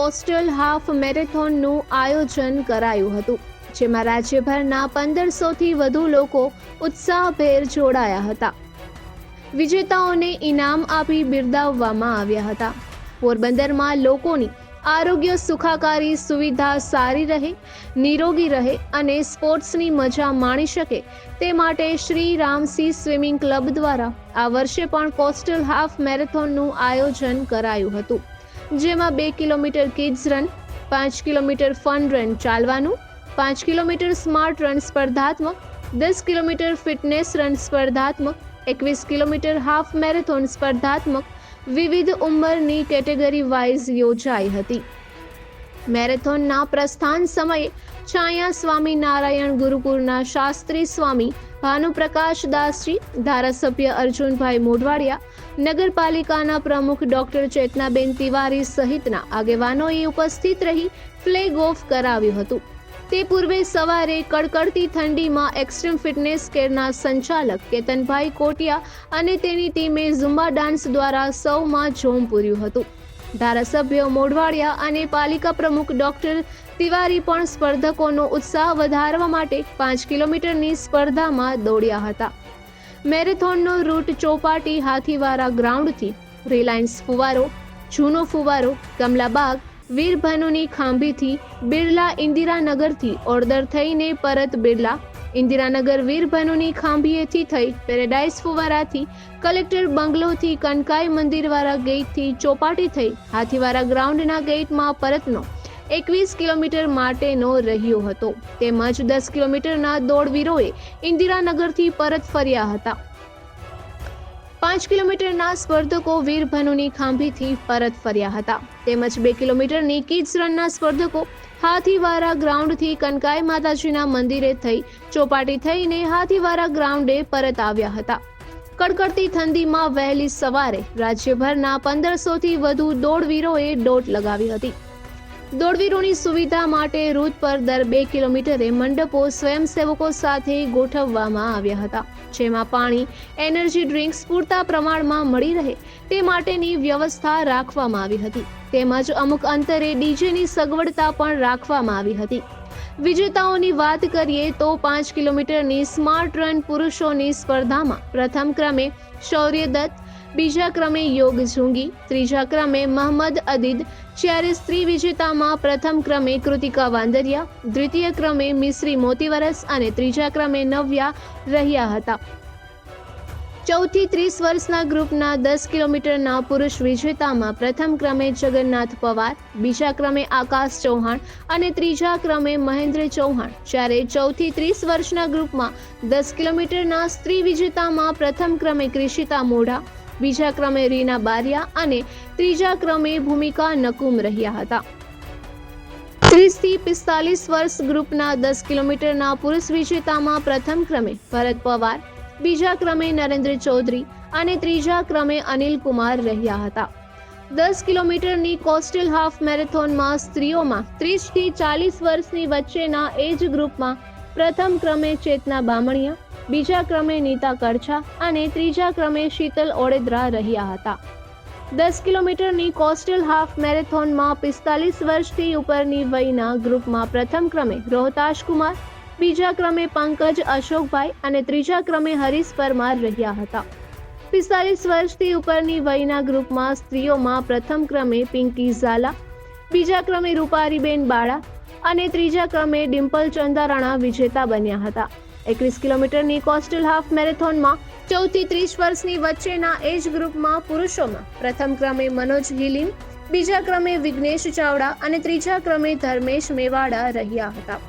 Coastal half મેરેથોનનું આયોજન કરાયું હતું, જેમાં રાજ્યભરના પંદરસોથી વધુ લોકો ઉત્સાહભેર જોડાયા હતા. વિજેતાઓને ઇનામ આપી બિરદાવવામાં આવ્યા હતા. પોરબંદરમાં લોકોની આરોગ્ય સુખાકારી સુવિધા સારી રહે, નિરોગી રહે અને સ્પોર્ટ્સની મજા માણી શકે તે માટે શ્રી રામસી સ્વિમિંગ ક્લબ દ્વારા આ વર્ષે પણ કોસ્ટલ હાફ મેરેથોનનું આયોજન કરાયું હતું. જેમાં બે કિલોમીટર કિડ્સ રન પાંચ કિલોમીટર ફન રન ચાલવાનું, પાંચ કિલોમીટર સ્માર્ટ રન સ્પર્ધાત્મક, દસ કિલોમીટર ફિટનેસ રન સ્પર્ધાત્મક, એકવીસ કિલોમીટર હાફ મેરેથોન સ્પર્ધાત્મક, વિવિધ ઉંમરની કેટેગરી વાઇઝ યોજાઈ હતી. મેરેથોનના પ્રસ્થાન સમયે છાયા સ્વામી નારાયણ ગુરુકુળના શાસ્ત્રી સ્વામી ભાનુપ્રકાશ દાસજી, ધારાસભ્ય અર્જુનભાઈ મોઢવાડિયા નગરપાલિકાના પ્રમુખ ડોક્ટર ચેતનાબેન તિવારી સહિતના આગેવાનોએ ઉપસ્થિત રહી ફ્લેગ ઓફ કરાવ્યું હતું. તે પૂર્વે સવારે કડકડતી ઠંડીમાં એક્સ્ટ્રીમ ફિટનેસ કેરના સંચાલક કેતનભાઈ કોટિયા અને તેની ટીમે ઝુમ્બા ડાન્સ દ્વારા સૌમાં જોમ પૂર્યું હતું. ધારાસભ્ય મોઢવાડિયા અને પાલિકા પ્રમુખ ડોક્ટર તિવારી પણ સ્પર્ધકોનો ઉત્સાહ વધારવા માટે પાંચ કિલોમીટરની સ્પર્ધામાં દોડ્યા હતા. મેરેથોનનો રૂટ ચોપાટી હાથીવારા ગ્રાઉન્ડથી રિલાયન્સ ફુવારો, જૂનો ફુવારો, કમલાબાગ, વીરભાનુની ખાંભીથી બિરલા ઇન્દિરાનગરથી ઓર્ડર થઈને પરત બિરલા. ઇન્દિરાનગર વીરભાનુની ખાંભીએથી થઈ પેરેડાઇઝ ફુવારાથી કલેક્ટર બંગલોથી કનકાઈ મંદિરવાળા ગેટથી ચોપાટી થઈ હાથીવારા ગ્રાઉન્ડના ગેટમાં પરતનો એકવીસ કિલોમીટર માટેનો રહ્યો હતો. તેમજ દસ કિલોમીટરના દોડવીરોએ ઇન્દિરાનગરથી પરત ફર્યા હતા. પાંચ કિલોમીટરના સ્પર્ધકો વીરભનુની ખાંભીથી પરત ફર્યા હતા. તેમજ બે કિલોમીટરની કિડ્સ રનના સ્પર્ધકો હાથીવારા ગ્રાઉન્ડથી કનકાઈ માતાજીના મંદિરે થઈ ચોપાટી થઈને હાથીવારા ગ્રાઉન્ડે પરત આવ્યા હતા. કડકડતી ઠંડીમાં વહેલી સવારે રાજ્યભરના પંદરસોથી વધુ દોડવીરોએ દોટ લગાવી હતી. દોડવીરોની સુવિધા માટે રૂટ પર દર બે કિલોમીટરે મંડપો સ્વયંસેવકો સાથે ગોઠવવામાં આવ્યા હતા, જેમાં પાણી, એનર્જી ડ્રિંક્સ પૂરતા પ્રમાણમાં મળી રહે તે માટેની વ્યવસ્થા રાખવામાં આવી હતી. તેમજ અમુક અંતરે ડીજેની સગવડતા પણ રાખવામાં આવી હતી. વિજેતાઓની વાત કરીએ તો પાંચ કિલોમીટરની સ્માર્ટ રન પુરુષોની સ્પર્ધામાં પ્રથમ ક્રમે શૌર્ય દત્ત બીજા ક્રમે યોગ ઝુંગી, ત્રીજા ક્રમે મહમદ અદીદ, જ્યારે સ્ત્રી વિજેતામાં પ્રથમ ક્રમે કૃતિકા વાંદરિયા, દ્વિતીય ક્રમે મિશ્રી મોતીવરસ અને ત્રીજા ક્રમે નવ્યા રહ્યા હતા. ચૌદથી ત્રીસ વર્ષના ગ્રુપના દસ કિલોમીટરના પુરુષ વિજેતામાં પ્રથમ ક્રમે જગન્નાથ પવાર, બીજા ક્રમે આકાશ ચૌહાણ અને ત્રીજા ક્રમે મહેન્દ્ર ચૌહાણ, જ્યારે ચૌદથી ત્રીસ વર્ષના ગ્રુપમાં દસ કિલોમીટરના સ્ત્રી વિજેતામાં પ્રથમ ક્રમે ક્રિશિતા મોઢા બીજા ક્રમે રીના બારિયા અને ત્રીજા ક્રમે ભૂમિકા નકુમ રહ્યા હતા. ત્રીસથી પિસ્તાલીસ વર્ષ ગ્રુપના દસ કિલોમીટરના પુરુષ વિજેતામાં પ્રથમ ક્રમે ભરત પવાર, બીજા ક્રમે નરેન્દ્ર ચૌધરી અને ત્રીજા ક્રમે અનિલ કુમાર રહ્યા હતા. દસ કિલોમીટરની કોસ્ટલ હાફ મેરેથોનમાં સ્ત્રીઓમાં ત્રીસથી ચાલીસ વર્ષની વચ્ચેના એજ ગ્રુપમાં પ્રથમ ક્રમે ચેતના બામણિયા બીજા ક્રમે નીતા કરછા અને ત્રીજા ક્રમે શીતલ ઓડેદરા રહ્યા હતા. દસ કિલોમીટરની કોસ્ટલ હાફ મેરેથોનમાં પિસ્તાલીસ વર્ષથી ઉપરની વયના ગ્રુપમાં પ્રથમ ક્રમે રોહતાશ કુમાર, બીજા ક્રમે પંકજ અશોકભાઈ અને ત્રીજા ક્રમે હરીશ પરમાર રહ્યા હતા. પિસ્તાલીસ વર્ષથી ઉપરની વયના ગ્રુપમાં સ્ત્રીઓમાં પ્રથમ ક્રમે પિંકી ઝાલા, બીજા ક્રમે રૂપારીબેન બાળા અને ત્રીજા ક્રમે ડિમ્પલ ચંદારાણા વિજેતા બન્યા હતા. એકવીસ કિલોમીટરની કોસ્ટલ હાફ મેરેથોનમાં ચૌદથી ત્રીસ વર્ષની વચ્ચેના એજ ગ્રુપમાં પુરુષોમાં પ્રથમ ક્રમે મનોજ હિલિન બીજા ક્રમે વિઘ્નેશ ચાવડા અને ત્રીજા ક્રમે ધર્મેશ મેવાડા રહ્યા હતા.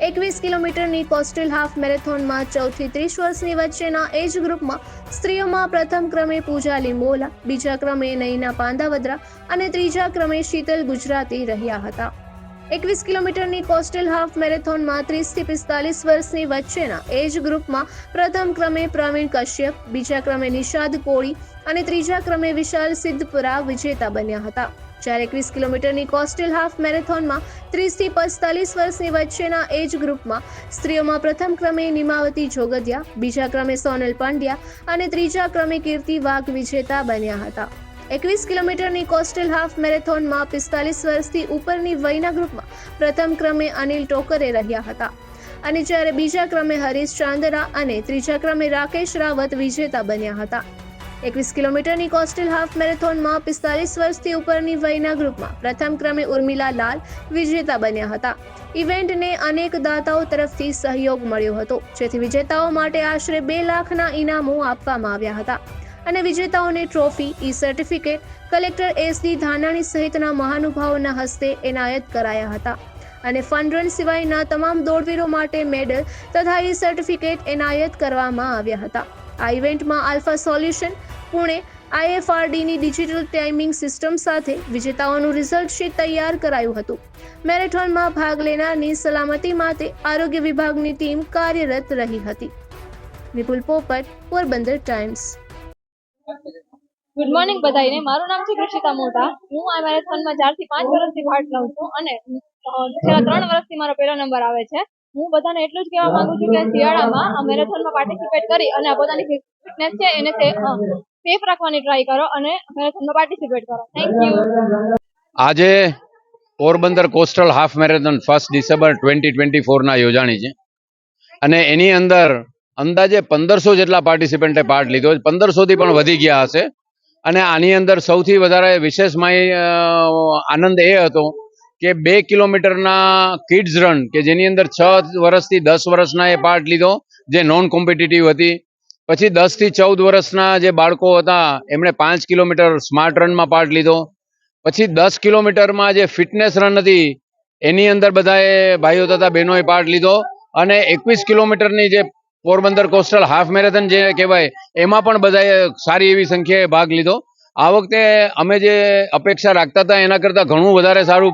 એકવીસ કિલોમીટરની કોસ્ટલ હાફ મેરેથોનમાં ચૌદથી ત્રીસ વર્ષની વચ્ચેના એજ ગ્રુપમાં સ્ત્રીઓમાં પ્રથમ ક્રમે પૂજા લિંબોલા, બીજા ક્રમે નૈના પાંદાવદ્રા અને ત્રીજા ક્રમે શીતલ ગુજરાતી રહ્યા હતા. એકવીસ કિલોમીટરની કોસ્ટલ હાફ મેરેથોનમાં ત્રીસથી પિસ્તાલીસ વર્ષની વચ્ચેના એજ ગ્રુપમાં પ્રથમ ક્રમે પ્રવીણ કશ્યપ, બીજા ક્રમે નિષાદ કોળી અને ત્રીજા ક્રમે વિશાલ સિદ્ધપુરા વિજેતા બન્યા હતા. જ્યારે એકવીસ કિલોમીટરની કોસ્ટલ હાફ મેરેથોનમાં ત્રીસથી પિસ્તાલીસ વર્ષની વચ્ચેના એજ ગ્રુપમાં સ્ત્રીઓમાં પ્રથમ ક્રમે નિમાવતી જોગદિયા, બીજા ક્રમે સોનલ પાંડ્યા અને ત્રીજા ક્રમે કીર્તિ વાઘ વિજેતા બન્યા હતા. એકવીસ કિલોમીટરની કોસ્ટલ હાફ મેરેથોનમાં પિસ્તાલીસ વર્ષથી ઉપરની વયના ગ્રુપમાં પ્રથમ ક્રમે અનિલ ટોકરે રહ્યા હતા. અને જ્યારે બીજા ક્રમે હરીશ ચાંદરા અને ત્રીજા ક્રમે રાકેશ રાવત વિજેતા બન્યા હતા. એકવીસ કિલોમીટરની કોસ્ટલ હાફ મેરેથોનમાં પિસ્તાલીસ વર્ષથી ઉપરની વયના ગ્રુપમાં પ્રથમ ક્રમે ઉર્મિલા લાલ વિજેતા બન્યા હતા. ઇવેન્ટને અનેક દાતાઓ તરફથી સહયોગ મળ્યો હતો. જેથી વિજેતાઓ માટે આશરે બે લાખના ઇનામો આપવામાં આવ્યા હતા. અને વિજેતાઓને trophy, e certificate, collector S D Dhanani સહિતના મહાનુભાવોના હસ્તે એનાયત કરાયા હતા. અને ફન રન સિવાયના તમામ દોડવીરો માટે મેડલ તથા ઈ સર્ટિફિકેટ એનાયત કરવામાં આવ્યા હતા. આ ઇવેન્ટમાં આલ્ફા સોલ્યુશન, પુણે, આઈએફઆરડીની ડિજિટલ ટાઈમિંગ સિસ્ટમ સાથે વિજેતાઓનું રિઝલ્ટ શીટ તૈયાર કરાયું હતું. મેરેથોનમાં ભાગ લેનારની સલામતી માટે આરોગ્ય વિભાગની ટીમ કાર્યરત રહી હતી. વિપુલ પોપટ, પોરબંદર ટાઈમ્સ. ગુડ મોર્નિંગ બધાને મારું નામ છે કૃષિતા મોટા હું આ મેરેથોનમાં ચારથી પાંચ વર્ષથી પાર્ટ લઉં છું અને છેલ્લા ત્રણ વર્ષથી મારો પહેલો નંબર આવે છે. હું બધાને એટલું જ કહેવા માંગુ છું કે શિયાળામાં આ મેરેથોનમાં પાર્ટિસિપેટ કરી અને પોતાની ફિટનેસ છે એને સેફ રાખવાની ટ્રાય કરો અને મેરેથોનમાં પાર્ટિસિપેટ કરો. થેન્ક યુ આજે Porbandar coastal half marathon first December twenty twenty ફોરના યોજાણી છે. અને એની અંદર અંદાજે પંદરસો જેટલા પાર્ટિસિપન્ટે પાર્ટ લીધો પંદરસોથી પણ વધી ગયા હશે. અને આની અંદર સૌથી વધારે વિશેષ માહિ આનંદ એ હતો કે બે કિલોમીટરના કિડ્સ રન કે જેની અંદર છ વર્ષથી દસ વર્ષના એ પાર્ટ લીધો, જે નોન કોમ્પિટિટિવ હતી. પછી દસથી ચૌદ વર્ષના જે બાળકો હતા, એમણે પાંચ કિલોમીટર સ્માર્ટ રનમાં પાર્ટ લીધો. પછી દસ કિલોમીટરમાં જે ફિટનેસ રન હતી, એની અંદર બધાએ ભાઈઓ તથા બહેનોએ પાર્ટ લીધો. અને એકવીસ કિલોમીટરની જે પોરબંદર કોસ્ટલ હાફ મેરેથોન જે કહેવાય, એમાં પણ બધાએ સારી એવી સંખ્યાએ ભાગ લીધો. આ વખતે અમે જે અપેક્ષા રાખતા હતા, એના કરતાં ઘણું વધારે સારું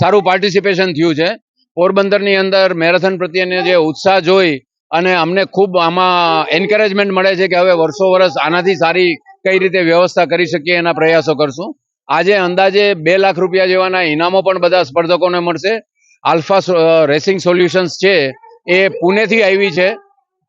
સારું પાર્ટિસિપેશન થયું છે. પોરબંદરની અંદર મેરેથોન પ્રત્યેનો જે ઉત્સાહ જોઈ અને અમને ખૂબ આમાં એન્કરેજમેન્ટ મળે છે કે હવે વર્ષો વર્ષ આનાથી સારી કઈ રીતે વ્યવસ્થા કરી શકીએ એના પ્રયાસો કરશું. આજે અંદાજે બે લાખ રૂપિયા જેવાના ઇનામો પણ બધા સ્પર્ધકોને મળશે. આલ્ફા રેસિંગ સોલ્યુશન્સ છે એ પુણેથી આવી છે.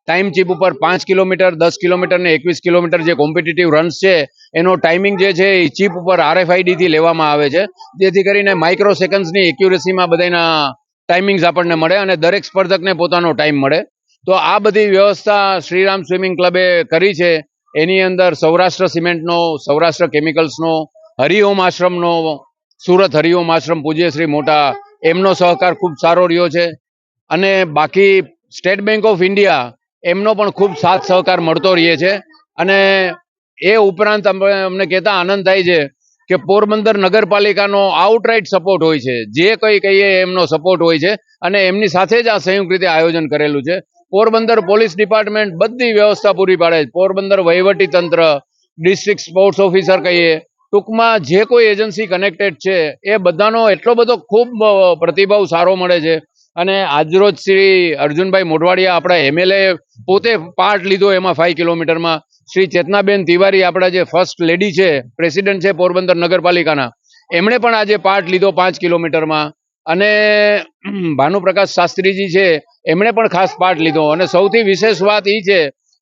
ટાઈમ ચીપ ઉપર પાંચ કિલોમીટર, દસ કિલોમીટર ને એકવીસ કિલોમીટર જે કોમ્પિટિટિવ રન્સ છે, એનો ટાઈમિંગ જે છે, એ ચીપ ઉપર આરએફઆઈડીથી લેવામાં આવે છે. જેથી કરીને માઇક્રો સેકન્ડ્સની એક્યુરેસીમાં બધાના ટાઈમિંગ્સ આપણને મળે અને દરેક સ્પર્ધકને પોતાનો ટાઈમ મળે. તો આ બધી વ્યવસ્થા શ્રીરામ સ્વિમિંગ ક્લબે કરી છે. એની અંદર સૌરાષ્ટ્ર સિમેન્ટનો સૌરાષ્ટ્ર કેમિકલ્સનો હરિઓમ આશ્રમનો, સુરત હરિઓમ આશ્રમ પૂજ્ય શ્રી મોટા, એમનો સહકાર ખૂબ સારો રહ્યો છે. અને બાકી સ્ટેટ બેંક ઓફ ઇન્ડિયા એમનો પણ ખૂબ સાથ સહકાર મળતો રહે છે. અને એ ઉપરાંત અમને કહેતા આનંદ થાય છે કે પોરબંદર નગરપાલિકાનો આઉટરાઇટ સપોર્ટ હોય છે. જે કંઈ કહીએ એમનો સપોર્ટ હોય છે અને એમની સાથે જ આ સંયુક્ત રીતે આયોજન કરેલું છે. પોરબંદર પોલીસ ડિપાર્ટમેન્ટ બધી વ્યવસ્થા પૂરી પાડે છે. પોરબંદર વહીવટી તંત્ર ડિસ્ટ્રિક્ટ સ્પોર્ટ્સ ઓફિસર કહીએ, ટૂંકમાં જે કોઈ એજન્સી કનેક્ટેડ છે, એ બધાનો એટલો બધો ખૂબ પ્રતિભાવ સારો મળે છે. અને આજરોજ શ્રી અર્જુનભાઈ મોઢવાડિયા આપણા એમએલએ પોતે પાર્ટ લીધો એમાં ફાઈવ કિલોમીટરમાં. શ્રી ચેતનાબેન તિવારી આપણા જે ફર્સ્ટ લેડી છે પ્રેસિડેન્ટ છે પોરબંદર નગરપાલિકાના, એમણે પણ આજે પાર્ટ લીધો પાંચ કિલોમીટરમાં. અને ભાનુપ્રકાશ શાસ્ત્રીજી છે, એમણે પણ ખાસ પાર્ટ લીધો. અને સૌથી વિશેષ વાત એ છે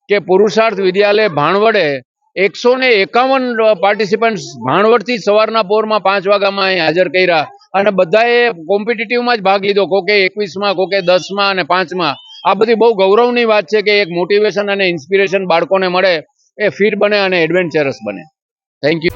કે પુરુષાર્થ વિદ્યાલય ભાણવડે એકસો ને એકાવન પાર્ટિસિપન્ટ ભાણવડથી સવારના પોરમાં પાંચ વાગ્યામાં અહીં હાજર કર્યા અને બધાએ કોમ્પિટિટિવમાં જ ભાગ લીધો. કોકે એકવીસમાં, કોકે દસમાં અને પાંચમાં. આ બધી બહુ ગૌરવની વાત છે કે એક મોટિવેશન અને ઇન્સ્પિરેશન બાળકોને મળે, એ ફિટ બને અને એડવેન્ચરસ બને. Thank you